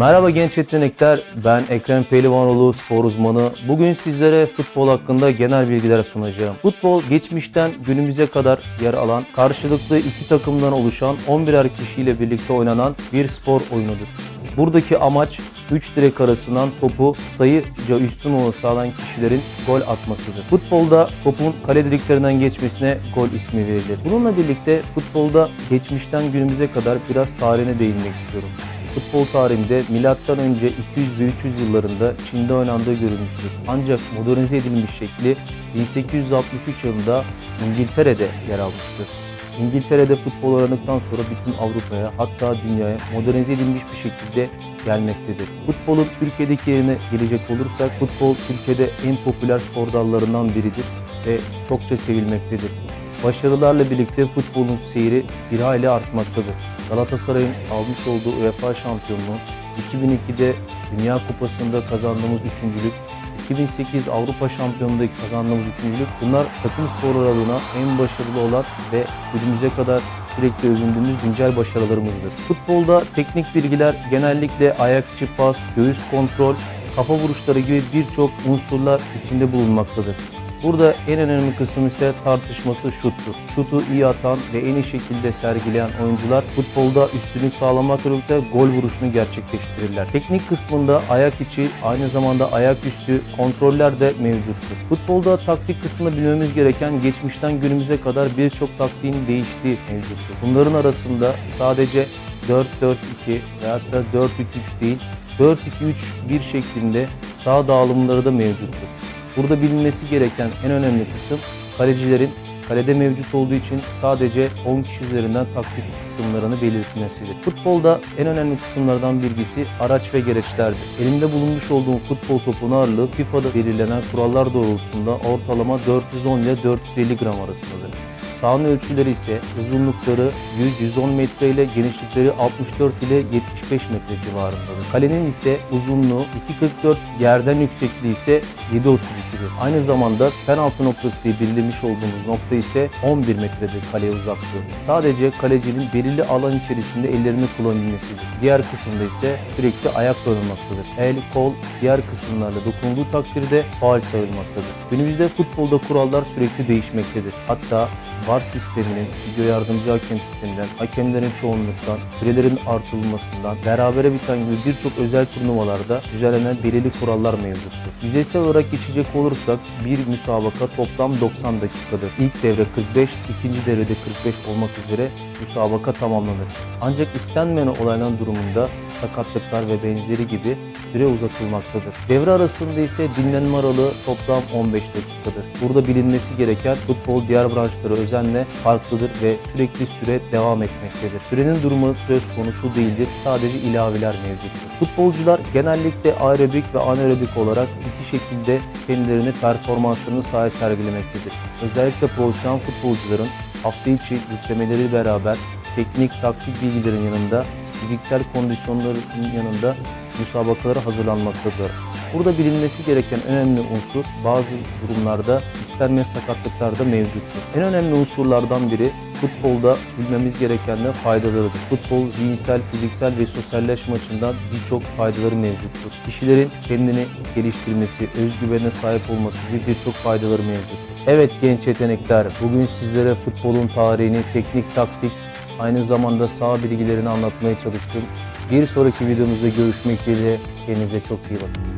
Merhaba genç yetenekler, ben Ekrem Pehlivanoğlu, spor uzmanı. Bugün sizlere futbol hakkında genel bilgiler sunacağım. Futbol geçmişten günümüze kadar yer alan, karşılıklı iki takımdan oluşan 11'er kişiyle birlikte oynanan bir spor oyunudur. Buradaki amaç 3 direk arasından topu sayıca üstün olması sağlayan kişilerin gol atmasıdır. Futbolda topun kale direklerinden geçmesine gol ismi verilir. Bununla birlikte futbolda geçmişten günümüze kadar biraz tarihine değinmek istiyorum. Futbol tarihinde milattan önce 200 ve 300 yıllarında Çin'de oynandığı görülmüştür. Ancak modernize edilmiş şekli 1863 yılında İngiltere'de yer almıştır. İngiltere'de futbol oynandıktan sonra bütün Avrupa'ya hatta dünyaya modernize edilmiş bir şekilde gelmektedir. Futbolun Türkiye'deki yerine gelecek olursak futbol Türkiye'de en popüler spor dallarından biridir ve çokça sevilmektedir. Başarılarla birlikte futbolun seyri bir hayli artmaktadır. Galatasaray'ın almış olduğu UEFA şampiyonluğu, 2002'de Dünya Kupası'nda kazandığımız üçüncülük, 2008 Avrupa Şampiyonluğu'ndaki kazandığımız üçüncülük bunlar takım sporları adına en başarılı olan ve günümüze kadar sürekli övündüğümüz güncel başarılarımızdır. Futbolda teknik bilgiler genellikle ayak içi pas, göğüs kontrol, kafa vuruşları gibi birçok unsurlar içinde bulunmaktadır. Burada en önemli kısım ise tartışması şuttur. Şutu iyi atan ve en iyi şekilde sergileyen oyuncular futbolda üstünlük sağlamakla birlikte gol vuruşunu gerçekleştirirler. Teknik kısmında ayak içi, aynı zamanda ayak üstü kontroller de mevcuttur. Futbolda taktik kısmında bilmemiz gereken geçmişten günümüze kadar birçok taktiğin değiştiği mevcuttur. Bunların arasında sadece 4-4-2 veyahut da 4-3-3 değil, 4-2-3 bir şeklinde sağ dağılımları da mevcuttur. Burada bilinmesi gereken en önemli kısım kalecilerin kalede mevcut olduğu için sadece 10 kişi üzerinden taktik kısımlarını belirtmesidir. Futbolda en önemli kısımlardan birisi araç ve gereçlerdir. Elimde bulunmuş olduğum futbol topunun ağırlığı FIFA'da belirlenen kurallar doğrultusunda ortalama 410 ile 450 gram arasındadır. Sahanın ölçüleri ise uzunlukları 100-110 metre ile genişlikleri 64 ile 75 metre civarındadır. Kalenin ise uzunluğu 2.44, yerden yüksekliği ise 7.32'dir. Aynı zamanda penaltı noktası diye belirlemiş olduğumuz nokta ise 11 metredir kaleye uzaklığı. Sadece kalecinin belirli alan içerisinde ellerini kullanabilmesidir. Diğer kısımda ise sürekli ayakla oynanmaktadır. El, kol, diğer kısımlarla dokunulduğu takdirde faal sayılmaktadır. Günümüzde futbolda kurallar sürekli değişmektedir. Hatta VAR sisteminin, video yardımcı hakem sisteminden, hakemlerin çoğunluktan, sürelerin artırılmasından, berabere biten gibi birçok özel turnuvalarda düzenlenen belirli kurallar mevcuttur. Yüzeysel olarak geçecek olursak bir müsabaka toplam 90 dakikadır. İlk devre 45, ikinci devrede 45 olmak üzere müsabaka tamamlanır. Ancak istenmeyen olaylan durumunda sakatlıklar ve benzeri gibi süre uzatılmaktadır. Devre arasında ise dinlenme aralığı toplam 15 dakikadır. Burada bilinmesi gereken futbol diğer branşlara özenle farklıdır ve sürekli süre devam etmektedir. Sürenin durumu söz konusu değildir. Sadece ilaveler mevcuttur. Futbolcular genellikle aerobik ve anaerobik olarak iki şekilde kendilerini performanslarını sahaya sergilemektedir. Özellikle profesyonel futbolcuların hafta içi yüklemeleri beraber teknik, taktik bilgilerin yanında fiziksel kondisyonların yanında müsabakalara hazırlanmaktadır. Burada bilinmesi gereken önemli unsur bazı durumlarda istenmeyen sakatlıklar da mevcuttur. En önemli unsurlardan biri futbolda bilmemiz gereken de faydalarıdır. Futbol zihinsel, fiziksel ve sosyalleşme açısından birçok faydaları mevcuttur. Kişilerin kendini geliştirmesi, özgüvenine sahip olması gibi birçok faydaları mevcuttur. Evet genç yetenekler, bugün sizlere futbolun tarihini, teknik, taktik, aynı zamanda sağ bilgilerini anlatmaya çalıştım. Bir sonraki videomuzda görüşmek dileğiyle kendinize çok iyi bakın.